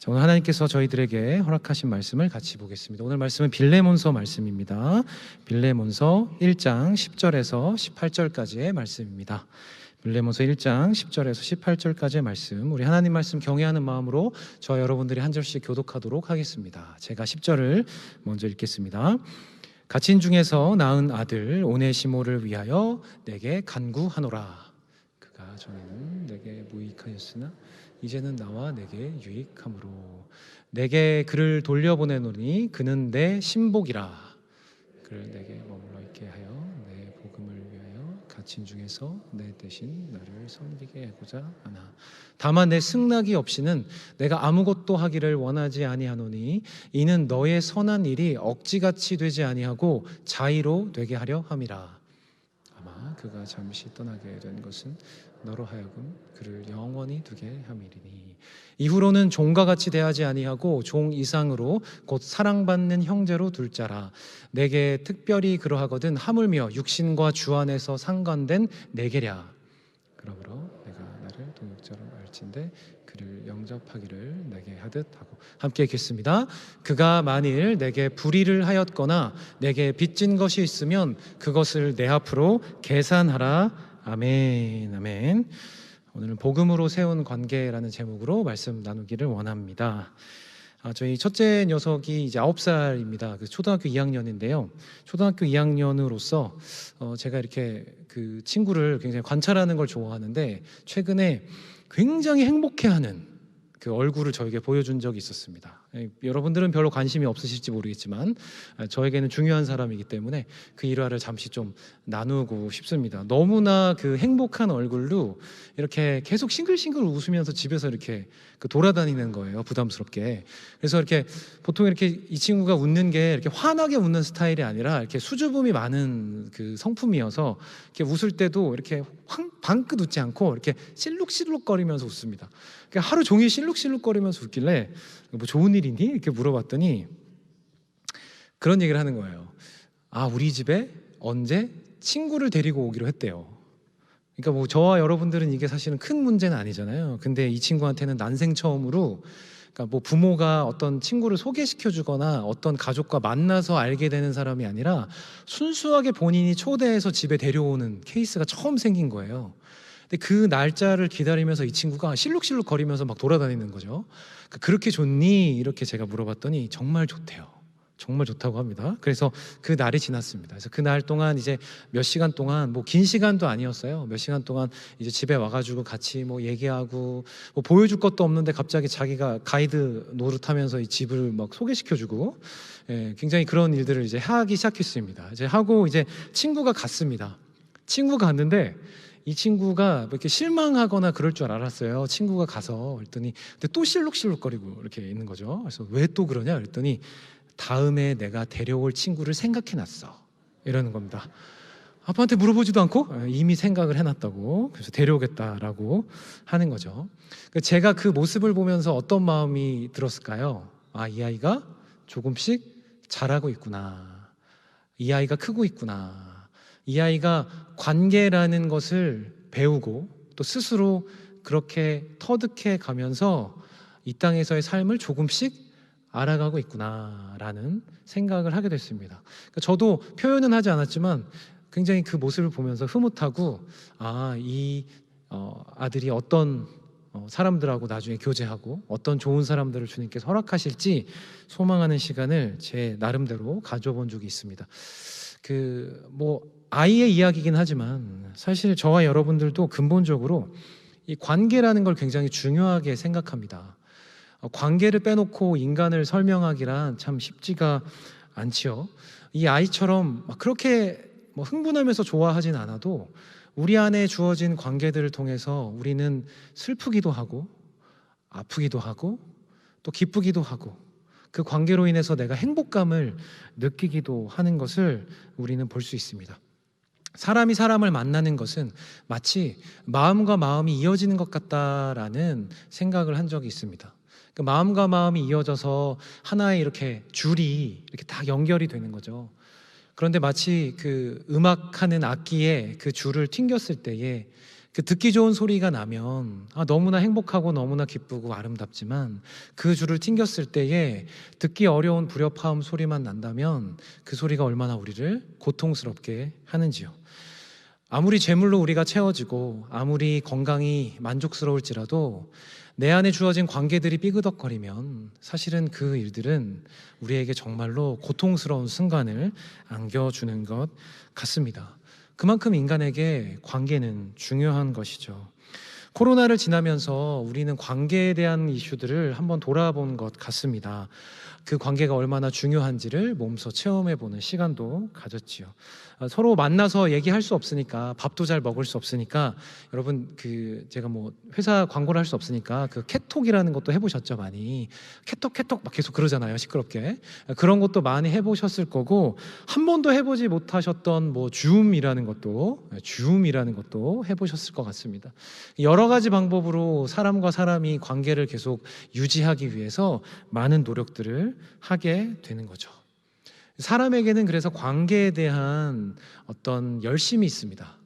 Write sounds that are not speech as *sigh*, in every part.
자, 오늘 하나님께서 저희들에게 허락하신 말씀을 같이 보겠습니다. 오늘 말씀은 빌레몬서 말씀입니다. 빌레몬서 1장 10절에서 18절까지의 말씀입니다. 빌레몬서 1장 10절에서 18절까지의 말씀. 우리 하나님 말씀 경외하는 마음으로 저 여러분들이 한 절씩 교독하도록 하겠습니다. 제가 10절을 먼저 읽겠습니다. 가친 중에서 낳은 아들 오네시모를 위하여 내게 간구하노라. 그가 전에는 내게 무익하였으나 이제는 나와 내게 유익함으로. 내게 그를 돌려보내노니 그는 내 신복이라. 그를 내게 머물러 있게 하여 내 복음을 위하여 갇힌 중에서 내 대신 나를 섬기게 하고자 하나. 다만 내 승낙이 없이는 내가 아무것도 하기를 원하지 아니하노니 이는 너의 선한 일이 억지같이 되지 아니하고 자의로 되게 하려 함이라 아마 그가 잠시 떠나게 된 것은 너로 하여금 그를 영원히 두게 함이리니. 이후로는 종과 같이 대하지 아니하고 종 이상으로 곧 사랑받는 형제로 둘 자라. 내게 특별히 그러하거든 하물며 육신과 주 안에서 상관된 내게랴. 그러므로 내가 나를 동역자로 알진대 그를 영접하기를 내게 하듯 하고 함께 읽겠습니다. 그가 만일 내게 불의를 하였거나 내게 빚진 것이 있으면 그것을 내 앞으로 계산하라. 아멘. 아멘. 오늘은 복음으로 세운 관계라는 제목으로 말씀 나누기를 원합니다. 아, 저희 첫째 녀석이 이제 아홉 살입니다. 그 초등학교 2학년인데요. 초등학교 2학년으로서 어, 제가 이렇게 그 친구를 굉장히 관찰하는 걸 좋아하는데 최근에 굉장히 행복해하는 그 얼굴을 저에게 보여준 적이 있었습니다. 예, 여러분들은 별로 관심이 없으실지 모르겠지만 아, 저에게는 중요한 사람이기 때문에 그 일화를 잠시 좀 나누고 싶습니다. 너무나 그 행복한 얼굴로 이렇게 계속 싱글싱글 웃으면서 집에서 이렇게 그 돌아다니는 거예요. 부담스럽게. 그래서 이렇게 보통 이렇게 이 친구가 웃는 게 이렇게 환하게 웃는 스타일이 아니라 이렇게 수줍음이 많은 그 성품이어서 이렇게 웃을 때도 이렇게 황, 방긋 웃지 않고 이렇게 실룩실룩거리면서 웃습니다. 그러니까 하루 종일 실룩실룩거리면서 웃길래 뭐 좋은 일이니 이렇게 물어봤더니 그런 얘기를 하는 거예요. 아 우리 집에 언제 친구를 데리고 오기로 했대요. 그러니까 뭐 저와 여러분들은 이게 사실은 큰 문제는 아니잖아요. 근데 이 친구한테는 난생 처음으로 그러니까 뭐 부모가 어떤 친구를 소개시켜 주거나 어떤 가족과 만나서 알게 되는 사람이 아니라 순수하게 본인이 초대해서 집에 데려오는 케이스가 처음 생긴 거예요. 근데 그 날짜를 기다리면서 이 친구가 실룩실룩 거리면서 막 돌아다니는 거죠. 그러니까 그렇게 좋니? 이렇게 제가 물어봤더니 정말 좋대요. 정말 좋다고 합니다. 그래서 그 날이 지났습니다. 그래서 그 날 동안 이제 몇 시간 동안 뭐 긴 시간도 아니었어요. 몇 시간 동안 이제 집에 와가지고 같이 뭐 얘기하고 뭐 보여줄 것도 없는데 갑자기 자기가 가이드 노릇하면서 이 집을 막 소개시켜주고 예, 굉장히 그런 일들을 이제 하기 시작했습니다. 이제 하고 이제 친구가 갔습니다. 친구가 갔는데 이 친구가 뭐 이렇게 실망하거나 그럴 줄 알았어요. 친구가 가서 그랬더니 근데 또 실룩실룩거리고 이렇게 있는 거죠. 그래서 왜 또 그러냐 그랬더니 다음에 내가 데려올 친구를 생각해 놨어. 이러는 겁니다. 아빠한테 물어보지도 않고 예, 이미 생각을 해놨다고 그래서 데려오겠다라고 하는 거죠. 그 제가 그 모습을 보면서 어떤 마음이 들었을까요? 아, 이 아이가 조금씩 자라고 있구나. 이 아이가 크고 있구나. 이 아이가 관계라는 것을 배우고 또 스스로 그렇게 터득해 가면서 이 땅에서의 삶을 조금씩 알아가고 있구나라는 생각을 하게 됐습니다. 그러니까 저도 표현은 하지 않았지만 굉장히 그 모습을 보면서 흐뭇하고 아, 이 어, 아들이 어떤 어, 사람들하고 나중에 교제하고 어떤 좋은 사람들을 주님께서 허락하실지 소망하는 시간을 제 나름대로 가져본 적이 있습니다. 그 뭐 아이의 이야기긴 하지만 사실 저와 여러분들도 근본적으로 이 관계라는 걸 굉장히 중요하게 생각합니다. 어, 관계를 빼놓고 인간을 설명하기란 참 쉽지가 않지요. 이 아이처럼 막 그렇게 뭐 흥분하면서 좋아하진 않아도 우리 안에 주어진 관계들을 통해서 우리는 슬프기도 하고 아프기도 하고 또 기쁘기도 하고 그 관계로 인해서 내가 행복감을 느끼기도 하는 것을 우리는 볼 수 있습니다. 사람이 사람을 만나는 것은 마치 마음과 마음이 이어지는 것 같다라는 생각을 한 적이 있습니다. 그 마음과 마음이 이어져서 하나의 이렇게 줄이 이렇게 다 연결이 되는 거죠. 그런데 마치 그 음악하는 악기에 그 줄을 튕겼을 때에 그 듣기 좋은 소리가 나면 아, 너무나 행복하고 너무나 기쁘고 아름답지만 그 줄을 튕겼을 때에 듣기 어려운 불협화음 소리만 난다면 그 소리가 얼마나 우리를 고통스럽게 하는지요. 아무리 재물로 우리가 채워지고 아무리 건강이 만족스러울지라도 내 안에 주어진 관계들이 삐그덕거리면 사실은 그 일들은 우리에게 정말로 고통스러운 순간을 안겨주는 것 같습니다. 그만큼 인간에게 관계는 중요한 것이죠. 코로나를 지나면서 우리는 관계에 대한 이슈들을 한번 돌아본 것 같습니다. 그 관계가 얼마나 중요한지를 몸소 체험해 보는 시간도 가졌지요. 어, 서로 만나서 얘기할 수 없으니까 밥도 잘 먹을 수 없으니까 여러분 그 제가 뭐 회사 광고를 할 수 없으니까 그 캐톡이라는 것도 해보셨죠 많이 캐톡 캐톡 막 계속 그러잖아요 시끄럽게 그런 것도 많이 해보셨을 거고 한 번도 해보지 못하셨던 뭐 줌이라는 것도 줌이라는 것도 해보셨을 것 같습니다. 여러 가지 방법으로 사람과 사람이 관계를 계속 유지하기 위해서 많은 노력들을 하게 되는 거죠. 사람에게는 그래서 관계에 대한 어떤 열심이 있습니다.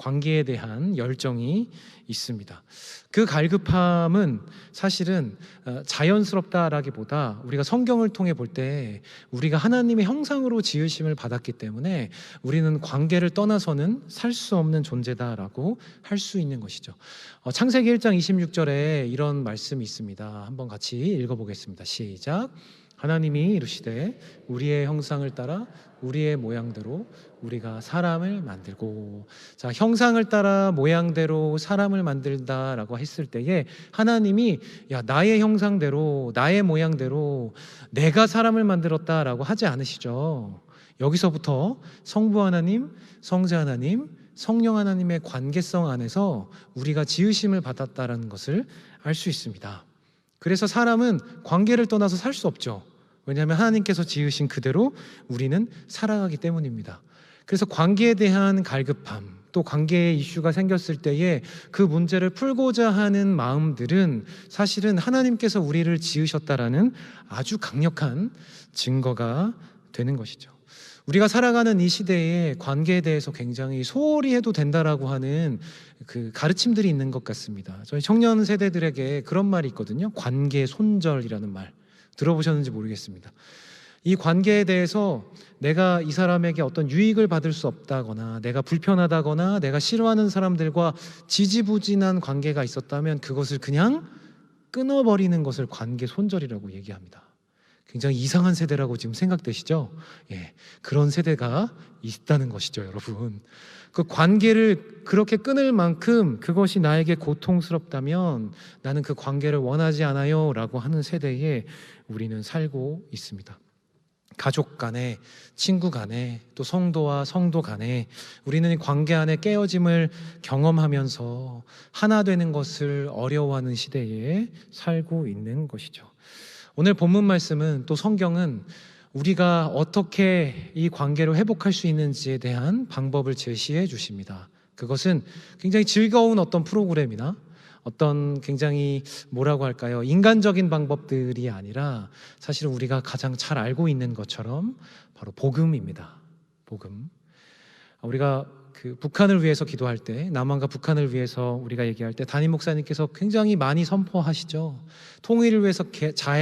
관계에 대한 열정이 있습니다. 그 갈급함은 사실은 어, 자연스럽다라기보다 우리가 성경을 통해 볼 때 우리가 하나님의 형상으로 지으심을 받았기 때문에 우리는 관계를 떠나서는 살 수 없는 존재다라고 할 수 있는 것이죠. 어, 창세기 1장 26절에 이런 말씀이 있습니다. 한번 같이 읽어보겠습니다. 시작. 하나님이 이르시되 우리의 형상을 따라 우리의 모양대로 우리가 사람을 만들고 자 형상을 따라 모양대로 사람을 만들다라고 했을 때에 하나님이 야 나의 형상대로 나의 모양대로 내가 사람을 만들었다라고 하지 않으시죠. 여기서부터 성부 하나님, 성자 하나님, 성령 하나님의 관계성 안에서 우리가 지으심을 받았다라는 것을 알 수 있습니다. 그래서 사람은 관계를 떠나서 살 수 없죠. 왜냐하면 하나님께서 지으신 그대로 우리는 살아가기 때문입니다. 그래서 관계에 대한 갈급함, 또 관계의 이슈가 생겼을 때에 그 문제를 풀고자 하는 마음들은 사실은 하나님께서 우리를 지으셨다라는 아주 강력한 증거가 되는 것이죠. 우리가 살아가는 이 시대에 관계에 대해서 굉장히 소홀히 해도 된다라고 하는 그 가르침들이 있는 것 같습니다. 저희 청년 세대들에게 그런 말이 있거든요. 관계 손절이라는 말. 들어보셨는지 모르겠습니다. 이 관계에 대해서 내가 이 사람에게 어떤 유익을 받을 수 없다거나 내가 불편하다거나 내가 싫어하는 사람들과 지지부진한 관계가 있었다면 그것을 그냥 끊어버리는 것을 관계 손절이라고 얘기합니다. 굉장히 이상한 세대라고 지금 생각되시죠? 예, 그런 세대가 있다는 것이죠, 여러분. 그 관계를 그렇게 끊을 만큼 그것이 나에게 고통스럽다면 나는 그 관계를 원하지 않아요 라고 하는 세대에 우리는 살고 있습니다. 가족 간에, 친구 간에, 또 성도와 성도 간에 우리는 관계 안에 깨어짐을 경험하면서 하나 되는 것을 어려워하는 시대에 살고 있는 것이죠. 오늘 본문 말씀은 또 성경은 우리가 어떻게 이 관계를 회복할 수 있는지에 대한 방법을 제시해 주십니다. 그것은 굉장히 즐거운 어떤 프로그램이나 어떤 굉장히 뭐라고 할까요? 인간적인 방법들이 아니라 사실은 우리가 가장 잘 알고 있는 것처럼 바로 복음입니다. 복음. 우리가 그 북한을 위해서 기도할 때 남한과 북한을 위해서 우리가 얘기할 때 담임 목사님께서 굉장히 많이 선포하시죠. 통일을 위해서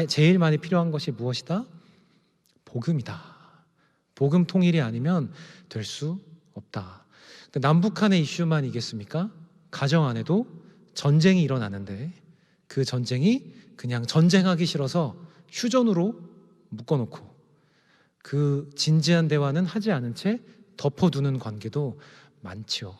제일 많이 필요한 것이 무엇이다? 복음이다. 복음 통일이 아니면 될 수 없다. 남북한의 이슈만 이겠습니까? 가정 안에도 전쟁이 일어나는데 그 전쟁이 그냥 전쟁하기 싫어서 휴전으로 묶어놓고 그 진지한 대화는 하지 않은 채 덮어두는 관계도 많지요.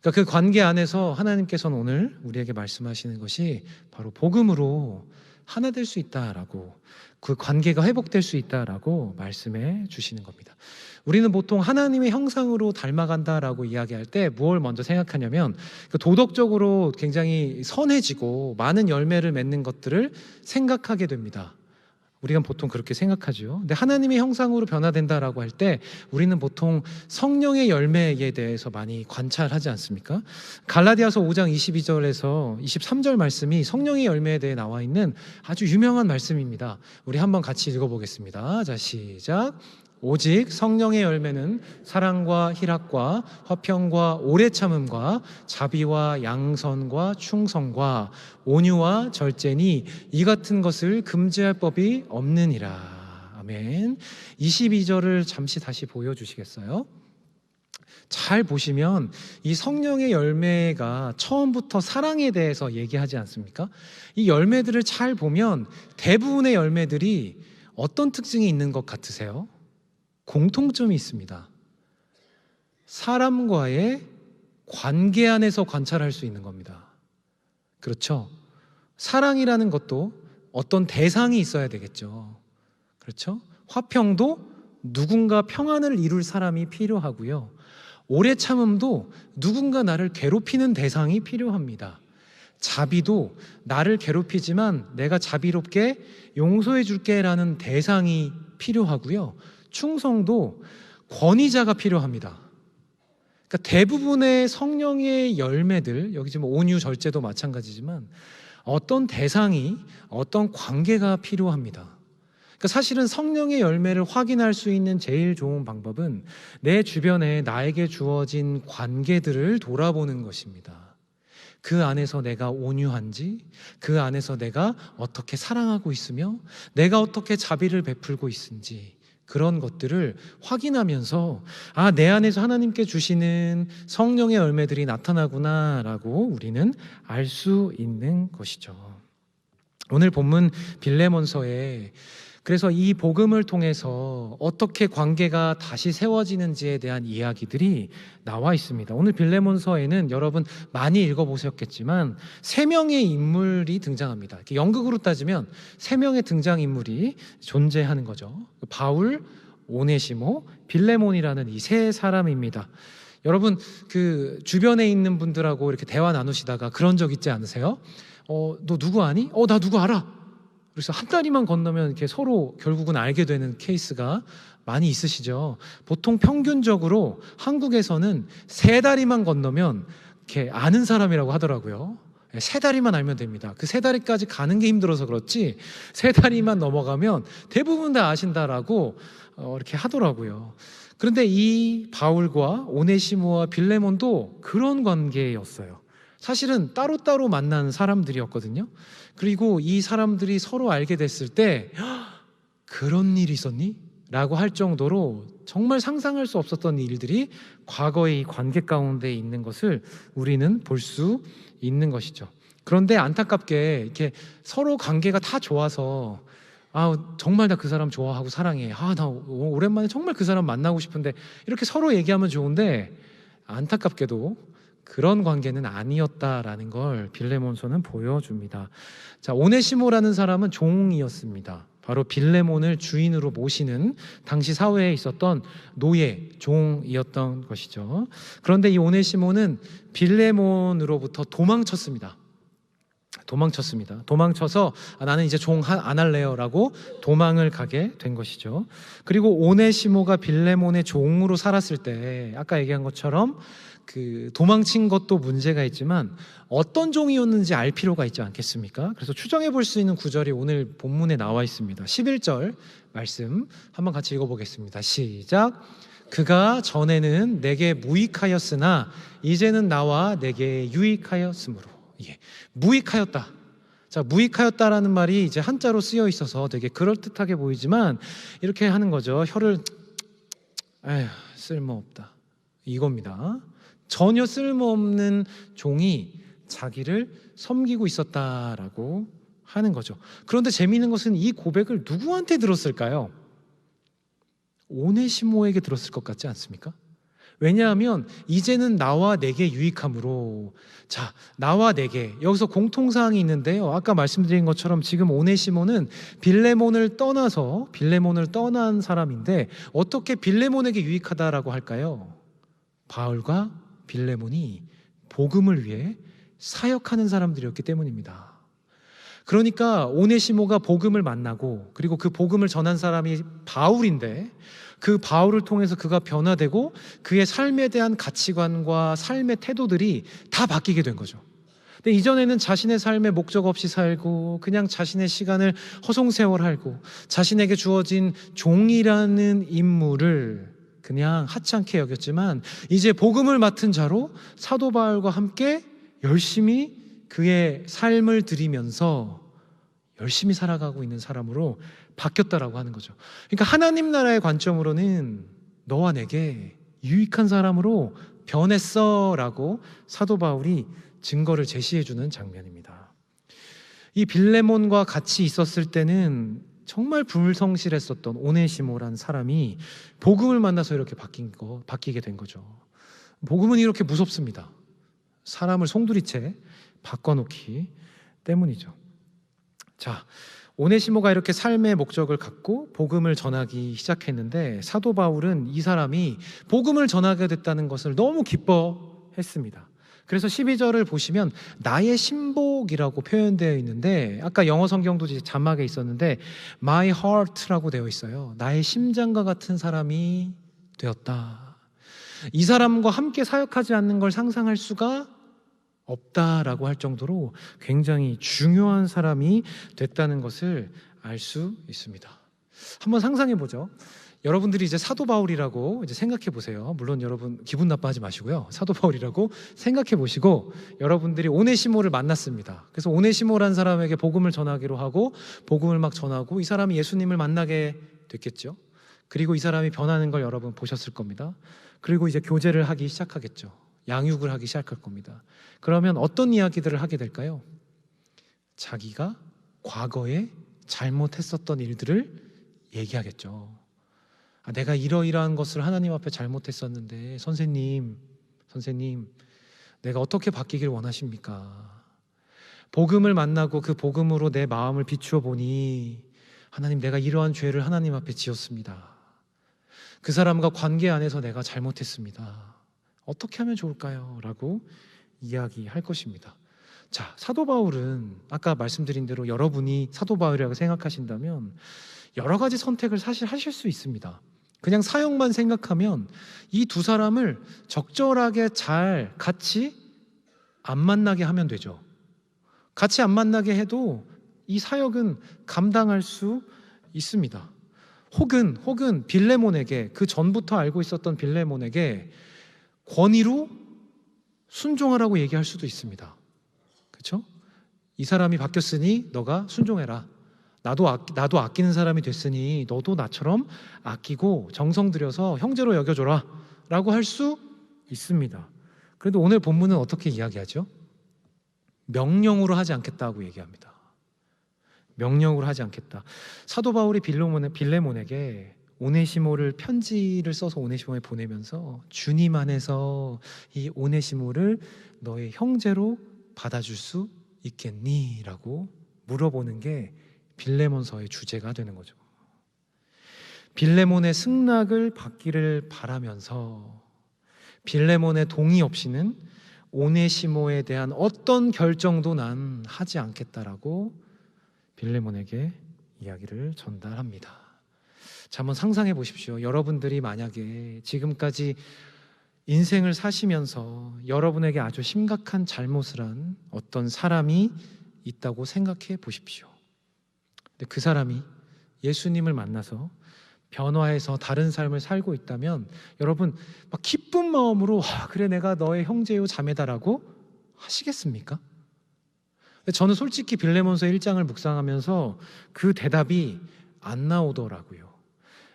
그러니까 그 관계 안에서 하나님께서는 오늘 우리에게 말씀하시는 것이 바로 복음으로 하나 될 수 있다라고 그 관계가 회복될 수 있다라고 말씀해 주시는 겁니다. 우리는 보통 하나님의 형상으로 닮아간다라고 이야기할 때 무엇을 먼저 생각하냐면 그 도덕적으로 굉장히 선해지고 많은 열매를 맺는 것들을 생각하게 됩니다. 우리가 보통 그렇게 생각하죠. 근데 하나님의 형상으로 변화된다라고 할 때 우리는 보통 성령의 열매에 대해서 많이 관찰하지 않습니까? 갈라디아서 5장 22절에서 23절 말씀이 성령의 열매에 대해 나와 있는 아주 유명한 말씀입니다. 우리 한번 같이 읽어보겠습니다. 자, 시작. 오직 성령의 열매는 사랑과 희락과 화평과 오래 참음과 자비와 양선과 충성과 온유와 절제니 이 같은 것을 금지할 법이 없느니라. 아멘. 22절을 잠시 다시 보여 주시겠어요? 잘 보시면 이 성령의 열매가 처음부터 사랑에 대해서 얘기하지 않습니까? 이 열매들을 잘 보면 대부분의 열매들이 어떤 특징이 있는 것 같으세요? 공통점이 있습니다. 사람과의 관계 안에서 관찰할 수 있는 겁니다. 그렇죠? 사랑이라는 것도 어떤 대상이 있어야 되겠죠. 그렇죠? 화평도 누군가 평안을 이룰 사람이 필요하고요. 오래 참음도 누군가 나를 괴롭히는 대상이 필요합니다. 자비도 나를 괴롭히지만 내가 자비롭게 용서해 줄게라는 대상이 필요하고요. 충성도 권위자가 필요합니다. 그러니까 대부분의 성령의 열매들 여기 지금 온유 절제도 마찬가지지만 어떤 대상이 어떤 관계가 필요합니다. 그러니까 사실은 성령의 열매를 확인할 수 있는 제일 좋은 방법은 내 주변에 나에게 주어진 관계들을 돌아보는 것입니다. 그 안에서 내가 온유한지, 그 안에서 내가 어떻게 사랑하고 있으며, 내가 어떻게 자비를 베풀고 있는지, 그런 것들을 확인하면서, 아, 내 안에서 하나님께 주시는 성령의 열매들이 나타나구나라고 우리는 알 수 있는 것이죠. 오늘 본문 빌레몬서에 그래서 이 복음을 통해서 어떻게 관계가 다시 세워지는지에 대한 이야기들이 나와 있습니다. 오늘 빌레몬서에는 여러분 많이 읽어보셨겠지만 세 명의 인물이 등장합니다. 연극으로 따지면 세 명의 등장 인물이 존재하는 거죠. 바울, 오네시모, 빌레몬이라는 이 세 사람입니다. 여러분 그 주변에 있는 분들하고 이렇게 대화 나누시다가 그런 적 있지 않으세요? 어, 너 누구 아니? 어, 나 누구 알아. 그래서 한 다리만 건너면 이렇게 서로 결국은 알게 되는 케이스가 많이 있으시죠. 보통 평균적으로 한국에서는 세 다리만 건너면 이렇게 아는 사람이라고 하더라고요. 예, 세 다리만 알면 됩니다. 그 세 다리까지 가는 게 힘들어서 그렇지 세 다리만 넘어가면 대부분 다 아신다라고 어, 이렇게 하더라고요. 그런데 이 바울과 오네시모와 빌레몬도 그런 관계였어요. 사실은 따로따로 만난 사람들이었거든요. 그리고 이 사람들이 서로 알게 됐을 때 그런 일이 있었니? 라고 할 정도로 정말 상상할 수 없었던 일들이 과거의 이 관계 가운데 있는 것을 우리는 볼 수 있는 것이죠. 그런데 안타깝게 이렇게 서로 관계가 다 좋아서 아 정말 나 그 사람 좋아하고 사랑해. 아 나 오랜만에 정말 그 사람 만나고 싶은데 이렇게 서로 얘기하면 좋은데 안타깝게도 그런 관계는 아니었다라는 걸 빌레몬서는 보여줍니다. 자, 오네시모라는 사람은 종이었습니다. 바로 빌레몬을 주인으로 모시는 당시 사회에 있었던 노예, 종이었던 것이죠. 그런데 이 오네시모는 빌레몬으로부터 도망쳤습니다. 도망쳤습니다. 도망쳐서 아, 나는 이제 종 안 할래요라고 도망을 가게 된 것이죠. 그리고 오네시모가 빌레몬의 종으로 살았을 때 아까 얘기한 것처럼 그 도망친 것도 문제가 있지만 어떤 종이었는지 알 필요가 있지 않겠습니까? 그래서 추정해 볼 수 있는 구절이 오늘 본문에 나와 있습니다. 11절 말씀 한번 같이 읽어 보겠습니다. 시작. 그가 전에는 내게 무익하였으나 이제는 나와 내게 유익하였으므로. 예. 무익하였다. 자, 무익하였다라는 말이 이제 한자로 쓰여 있어서 되게 그럴듯하게 보이지만 이렇게 하는 거죠. 혀를 *tsk* 에휴, 쓸모없다. 이겁니다. 전혀 쓸모없는 종이 자기를 섬기고 있었다라고 하는 거죠. 그런데 재미있는 것은 이 고백을 누구한테 들었을까요? 오네시모에게 들었을 것 같지 않습니까? 왜냐하면 이제는 나와 내게 유익함으로 자 나와 내게 여기서 공통사항이 있는데요 아까 말씀드린 것처럼 지금 오네시모는 빌레몬을 떠나서 빌레몬을 떠난 사람인데 어떻게 빌레몬에게 유익하다라고 할까요? 바울과 빌레몬이 복음을 위해 사역하는 사람들이었기 때문입니다. 그러니까 오네시모가 복음을 만나고 그리고 그 복음을 전한 사람이 바울인데 그 바울을 통해서 그가 변화되고 그의 삶에 대한 가치관과 삶의 태도들이 다 바뀌게 된 거죠. 근데 이전에는 자신의 삶에 목적 없이 살고 그냥 자신의 시간을 허송세월하고 자신에게 주어진 종이라는 임무를 그냥 하찮게 여겼지만 이제 복음을 맡은 자로 사도 바울과 함께 열심히 그의 삶을 드리면서 열심히 살아가고 있는 사람으로 바뀌었다라고 하는 거죠. 그러니까 하나님 나라의 관점으로는 너와 내게 유익한 사람으로 변했어라고 사도 바울이 증거를 제시해 주는 장면입니다. 이 빌레몬과 같이 있었을 때는 정말 불성실했었던 오네시모라는 사람이 복음을 만나서 이렇게 바뀐 거 바뀌게 된 거죠. 복음은 이렇게 무섭습니다. 사람을 송두리째 바꿔놓기 때문이죠. 자, 오네시모가 이렇게 삶의 목적을 갖고 복음을 전하기 시작했는데 사도 바울은 이 사람이 복음을 전하게 됐다는 것을 너무 기뻐했습니다. 그래서 12절을 보시면 나의 신복이라고 표현되어 있는데 아까 영어 성경도 자막에 있었는데 my heart라고 되어 있어요. 나의 심장과 같은 사람이 되었다. 이 사람과 함께 사역하지 않는 걸 상상할 수가 없다라고 할 정도로 굉장히 중요한 사람이 됐다는 것을 알 수 있습니다. 한번 상상해 보죠. 여러분들이 이제 사도 바울이라고 이제 생각해 보세요. 물론 여러분 기분 나빠하지 마시고요. 사도 바울이라고 생각해 보시고 여러분들이 오네시모를 만났습니다. 그래서 오네시모라는 사람에게 복음을 전하기로 하고 복음을 막 전하고 이 사람이 예수님을 만나게 됐겠죠. 그리고 이 사람이 변하는 걸 여러분 보셨을 겁니다. 그리고 이제 교제를 하기 시작하겠죠. 양육을 하기 시작할 겁니다. 그러면 어떤 이야기들을 하게 될까요? 자기가 과거에 잘못했었던 일들을 얘기하겠죠. 아, 내가 이러이러한 것을 하나님 앞에 잘못했었는데 선생님, 선생님, 내가 어떻게 바뀌길 원하십니까? 복음을 만나고 그 복음으로 내 마음을 비추어 보니 하나님 내가 이러한 죄를 하나님 앞에 지었습니다. 그 사람과 관계 안에서 내가 잘못했습니다. 어떻게 하면 좋을까요? 라고 이야기할 것입니다. 자, 사도 바울은 아까 말씀드린 대로 여러분이 사도 바울이라고 생각하신다면 여러 가지 선택을 사실 하실 수 있습니다. 그냥 사역만 생각하면 이 두 사람을 적절하게 잘 같이 안 만나게 하면 되죠. 같이 안 만나게 해도 이 사역은 감당할 수 있습니다. 혹은 혹은 빌레몬에게 그 전부터 알고 있었던 빌레몬에게 권위로 순종하라고 얘기할 수도 있습니다. 그렇죠? 이 사람이 바뀌었으니 너가 순종해라. 나도 아, 나도 아끼는 사람이 됐으니 너도 나처럼 아끼고 정성 들여서 형제로 여겨줘라라고 할 수 있습니다. 그래도 오늘 본문은 어떻게 이야기하죠? 명령으로 하지 않겠다고 얘기합니다. 명령으로 하지 않겠다. 사도 바울이 빌레몬, 빌레몬에게 오네시모를 편지를 써서 오네시모에 보내면서 주님 안에서 이 오네시모를 너의 형제로 받아줄 수 있겠니?라고 물어보는 게 빌레몬서의 주제가 되는 거죠. 빌레몬의 승낙을 받기를 바라면서 빌레몬의 동의 없이는 오네시모에 대한 어떤 결정도 난 하지 않겠다라고 빌레몬에게 이야기를 전달합니다. 자, 한번 상상해 보십시오. 여러분들이 만약에 지금까지 인생을 사시면서 여러분에게 아주 심각한 잘못을 한 어떤 사람이 있다고 생각해 보십시오. 근데 그 사람이 예수님을 만나서 변화해서 다른 삶을 살고 있다면 여러분 막 기쁜 마음으로 아, 그래 내가 너의 형제요 자매다라고 하시겠습니까? 저는 솔직히 빌레몬서 1장을 묵상하면서 그 대답이 안 나오더라고요.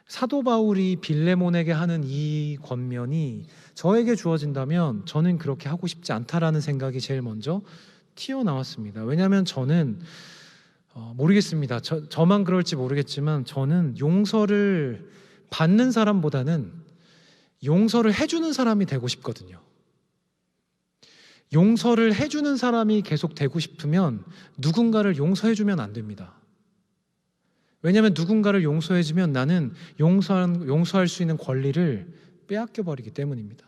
사도 바울이 빌레몬에게 하는 이 권면이 저에게 주어진다면 저는 그렇게 하고 싶지 않다라는 생각이 제일 먼저 튀어나왔습니다. 왜냐하면 저는 어, 모르겠습니다. 저, 저만 그럴지 모르겠지만 저는 용서를 받는 사람보다는 용서를 해주는 사람이 되고 싶거든요. 용서를 해주는 사람이 계속 되고 싶으면 누군가를 용서해주면 안 됩니다. 왜냐하면 누군가를 용서해주면 나는 용서한, 용서할 수 있는 권리를 빼앗겨 버리기 때문입니다.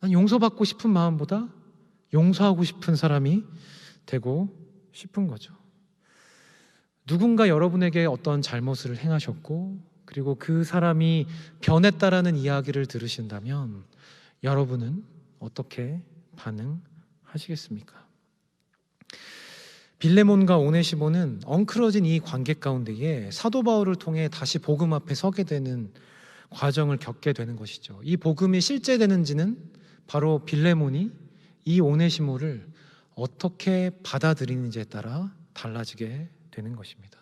난 용서받고 싶은 마음보다 용서하고 싶은 사람이 되고 싶은 거죠. 누군가 여러분에게 어떤 잘못을 행하셨고 그리고 그 사람이 변했다라는 이야기를 들으신다면 여러분은 어떻게 반응하시겠습니까? 빌레몬과 오네시모는 엉클어진 이 관계 가운데에 사도 바울을 통해 다시 복음 앞에 서게 되는 과정을 겪게 되는 것이죠. 이 복음이 실제 되는지는 바로 빌레몬이 이 오네시모를 어떻게 받아들이는지에 따라 달라지게 되는 것입니다.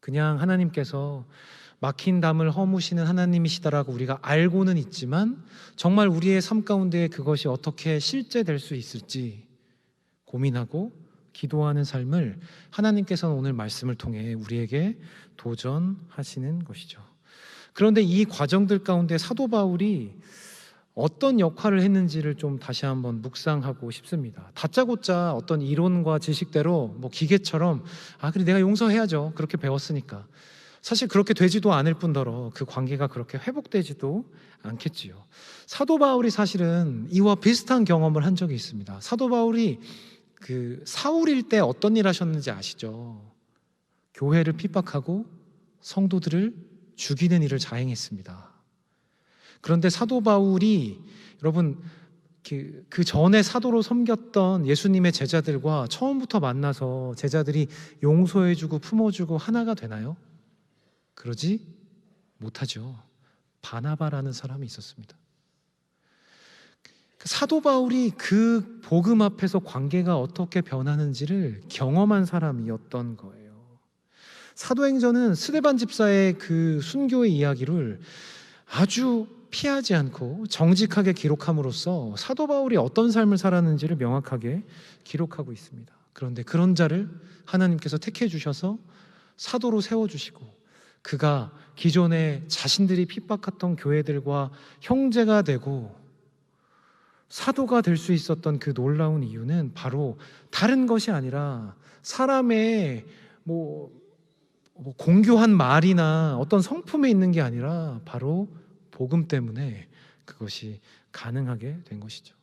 그냥 하나님께서 막힌 담을 허무시는 하나님이시다라고 우리가 알고는 있지만 정말 우리의 삶 가운데 그것이 어떻게 실제될 수 있을지 고민하고 기도하는 삶을 하나님께서는 오늘 말씀을 통해 우리에게 도전하시는 것이죠. 그런데 이 과정들 가운데 사도 바울이 어떤 역할을 했는지를 좀 다시 한번 묵상하고 싶습니다. 다짜고짜 어떤 이론과 지식대로 뭐 기계처럼 아 그래 내가 용서해야죠 그렇게 배웠으니까 사실 그렇게 되지도 않을 뿐더러 그 관계가 그렇게 회복되지도 않겠지요. 사도 바울이 사실은 이와 비슷한 경험을 한 적이 있습니다. 사도 바울이 그 사울일 때 어떤 일 하셨는지 아시죠? 교회를 핍박하고 성도들을 죽이는 일을 자행했습니다. 그런데 사도 바울이 여러분 그, 그 전에 사도로 섬겼던 예수님의 제자들과 처음부터 만나서 제자들이 용서해주고 품어주고 하나가 되나요? 그러지 못하죠. 바나바라는 사람이 있었습니다. 사도 바울이 그 복음 앞에서 관계가 어떻게 변하는지를 경험한 사람이었던 거예요. 사도행전은 스데반 집사의 그 순교의 이야기를 아주 피하지 않고 정직하게 기록함으로써 사도 바울이 어떤 삶을 살았는지를 명확하게 기록하고 있습니다. 그런데 그런 자를 하나님께서 택해 주셔서 사도로 세워 주시고 그가 기존에 자신들이 핍박했던 교회들과 형제가 되고 사도가 될 수 있었던 그 놀라운 이유는 바로 다른 것이 아니라 사람의 뭐, 뭐 공교한 말이나 어떤 성품에 있는 게 아니라 바로 복음 때문에 그것이 가능하게 된 것이죠.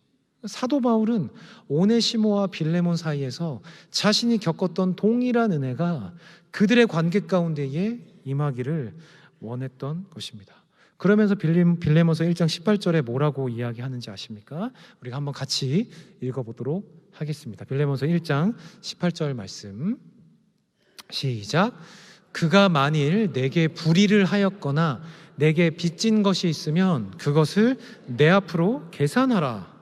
사도 바울은 오네시모와 빌레몬 사이에서 자신이 겪었던 동일한 은혜가 그들의 관계 가운데에 임하기를 원했던 것입니다. 그러면서 빌레몬서 1장 18절에 뭐라고 이야기하는지 아십니까? 우리가 한번 같이 읽어보도록 하겠습니다. 빌레몬서 1장 18절 말씀 시작. 그가 만일 내게 불의를 하였거나 내게 빚진 것이 있으면 그것을 내 앞으로 계산하라.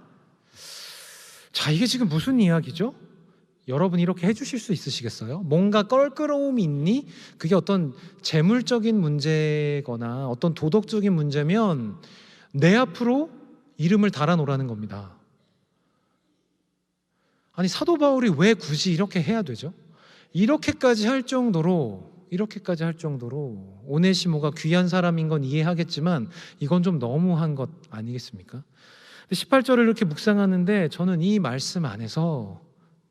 자, 이게 지금 무슨 이야기죠? 여러분 이렇게 해주실 수 있으시겠어요? 뭔가 껄끄러움이 있니? 그게 어떤 재물적인 문제거나 어떤 도덕적인 문제면 내 앞으로 이름을 달아놓으라는 겁니다. 아니 사도 바울이 왜 굳이 이렇게 해야 되죠? 이렇게까지 할 정도로 이렇게까지 할 정도로 오네시모가 귀한 사람인 건 이해하겠지만 이건 좀 너무한 것 아니겠습니까? 18절을 이렇게 묵상하는데 저는 이 말씀 안에서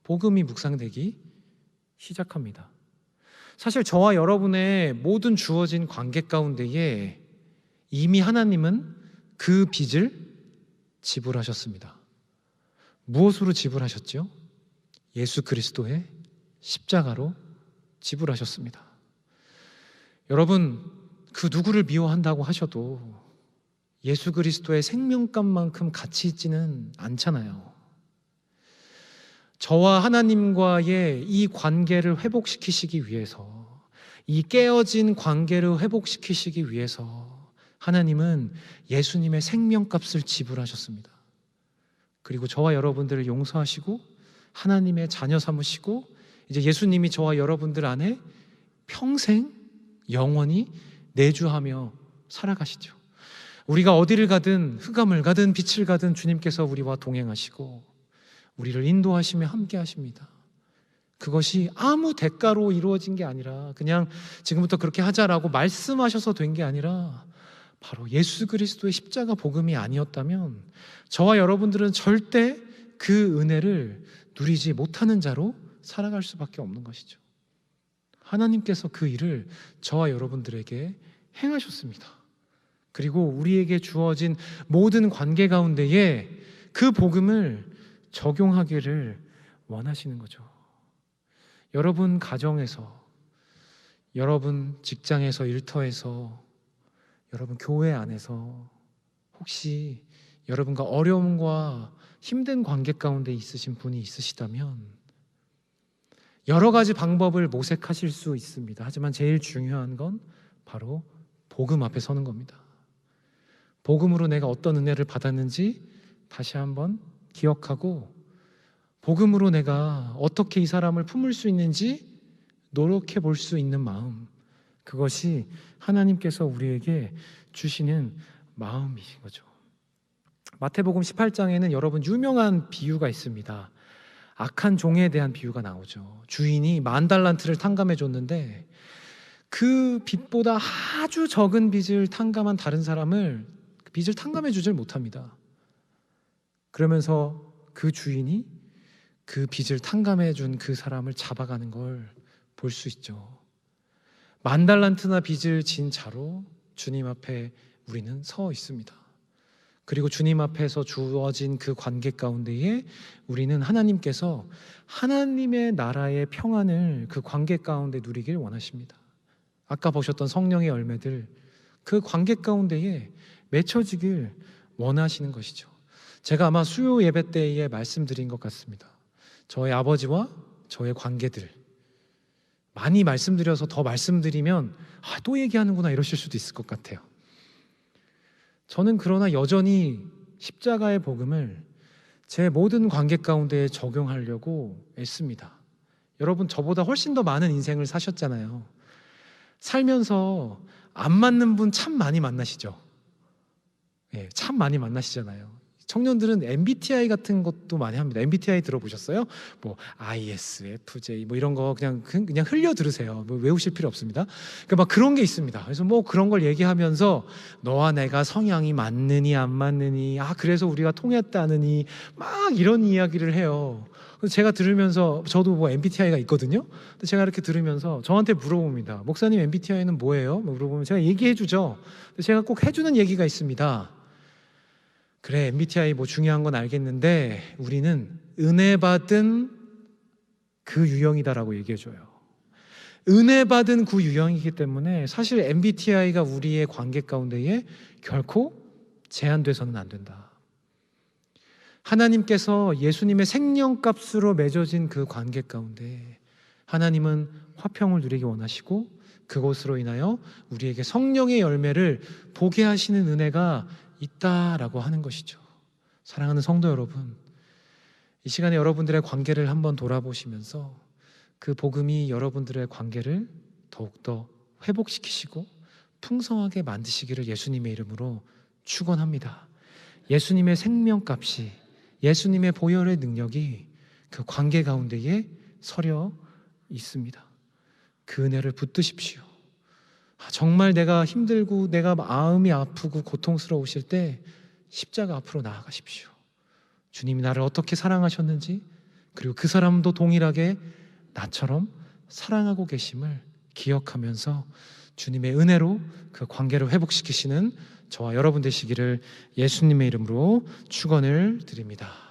복음이 묵상되기 시작합니다. 사실 저와 여러분의 모든 주어진 관계 가운데에 이미 하나님은 그 빚을 지불하셨습니다. 무엇으로 지불하셨죠? 예수 그리스도의 십자가로 지불하셨습니다. 여러분, 그 누구를 미워한다고 하셔도 예수 그리스도의 생명값만큼 가치 있지는 않잖아요. 저와 하나님과의 이 관계를 회복시키시기 위해서, 이 깨어진 관계를 회복시키시기 위해서 하나님은 예수님의 생명값을 지불하셨습니다. 그리고 저와 여러분들을 용서하시고 하나님의 자녀 삼으시고 이제 예수님이 저와 여러분들 안에 평생 영원히 내주하며 살아가시죠. 우리가 어디를 가든 흑암을 가든 빛을 가든 주님께서 우리와 동행하시고 우리를 인도하시며 함께 하십니다. 그것이 아무 대가로 이루어진 게 아니라 그냥 지금부터 그렇게 하자라고 말씀하셔서 된 게 아니라 바로 예수 그리스도의 십자가 복음이 아니었다면 저와 여러분들은 절대 그 은혜를 누리지 못하는 자로 살아갈 수밖에 없는 것이죠. 하나님께서 그 일을 저와 여러분들에게 행하셨습니다. 그리고 우리에게 주어진 모든 관계 가운데에 그 복음을 적용하기를 원하시는 거죠. 여러분 가정에서, 여러분 직장에서, 일터에서, 여러분 교회 안에서 혹시 여러분과 어려움과 힘든 관계 가운데 있으신 분이 있으시다면 여러 가지 방법을 모색하실 수 있습니다. 하지만 제일 중요한 건 바로 복음 앞에 서는 겁니다. 복음으로 내가 어떤 은혜를 받았는지 다시 한번 기억하고 복음으로 내가 어떻게 이 사람을 품을 수 있는지 노력해 볼 수 있는 마음. 그것이 하나님께서 우리에게 주시는 마음이신 거죠. 마태복음 18장에는 여러분 유명한 비유가 있습니다. 악한 종에 대한 비유가 나오죠. 주인이 만 달란트를 탕감해 줬는데 그 빚보다 아주 적은 빚을 탕감한 다른 사람을 그 빚을 탕감해 주질 못합니다. 그러면서 그 주인이 그 빚을 탕감해 준 그 사람을 잡아가는 걸 볼 수 있죠. 만 달란트나 빚을 진 자로 주님 앞에 우리는 서 있습니다. 그리고 주님 앞에서 주어진 그 관계 가운데에 우리는 하나님께서 하나님의 나라의 평안을 그 관계 가운데 누리길 원하십니다. 아까 보셨던 성령의 열매들 그 관계 가운데에 맺혀지길 원하시는 것이죠. 제가 아마 수요 예배 때에 말씀드린 것 같습니다. 저의 아버지와 저의 관계들 많이 말씀드려서 더 말씀드리면 아, 또 얘기하는구나 이러실 수도 있을 것 같아요. 저는 그러나 여전히 십자가의 복음을 제 모든 관계 가운데 적용하려고 애씁니다. 여러분 저보다 훨씬 더 많은 인생을 사셨잖아요. 살면서 안 맞는 분 참 많이 만나시죠. 예, 참 많이 만나시잖아요. 청년들은 MBTI 같은 것도 많이 합니다. MBTI 들어보셨어요? 뭐 ISFJ 뭐 이런 거 그냥 그냥 흘려 들으세요. 뭐 외우실 필요 없습니다. 그러니까 막 그런 게 있습니다. 그래서 뭐 그런 걸 얘기하면서 너와 내가 성향이 맞느니 안 맞느니 아 그래서 우리가 통했다느니 막 이런 이야기를 해요. 그래서 제가 들으면서 저도 뭐 MBTI가 있거든요. 근데 제가 이렇게 들으면서 저한테 물어봅니다. 목사님 MBTI는 뭐예요? 뭐 물어보면 제가 얘기해 주죠. 제가 꼭 해주는 얘기가 있습니다. 그래 MBTI 뭐 중요한 건 알겠는데 우리는 은혜 받은 그 유형이다라고 얘기해 줘요. 은혜 받은 그 유형이기 때문에 사실 MBTI가 우리의 관계 가운데에 결코 제한돼서는 안 된다. 하나님께서 예수님의 생명값으로 맺어진 그 관계 가운데 하나님은 화평을 누리기 원하시고 그것으로 인하여 우리에게 성령의 열매를 보게 하시는 은혜가 있다라고 하는 것이죠. 사랑하는 성도 여러분, 이 시간에 여러분들의 관계를 한번 돌아보시면서 그 복음이 여러분들의 관계를 더욱더 회복시키시고 풍성하게 만드시기를 예수님의 이름으로 축원합니다. 예수님의 생명값이 예수님의 보혈의 능력이 그 관계 가운데에 서려 있습니다. 그 은혜를 붙드십시오. 아, 정말 내가 힘들고 내가 마음이 아프고 고통스러우실 때 십자가 앞으로 나아가십시오. 주님이 나를 어떻게 사랑하셨는지 그리고 그 사람도 동일하게 나처럼 사랑하고 계심을 기억하면서 주님의 은혜로 그 관계를 회복시키시는 저와 여러분 되시기를 예수님의 이름으로 축원을 드립니다.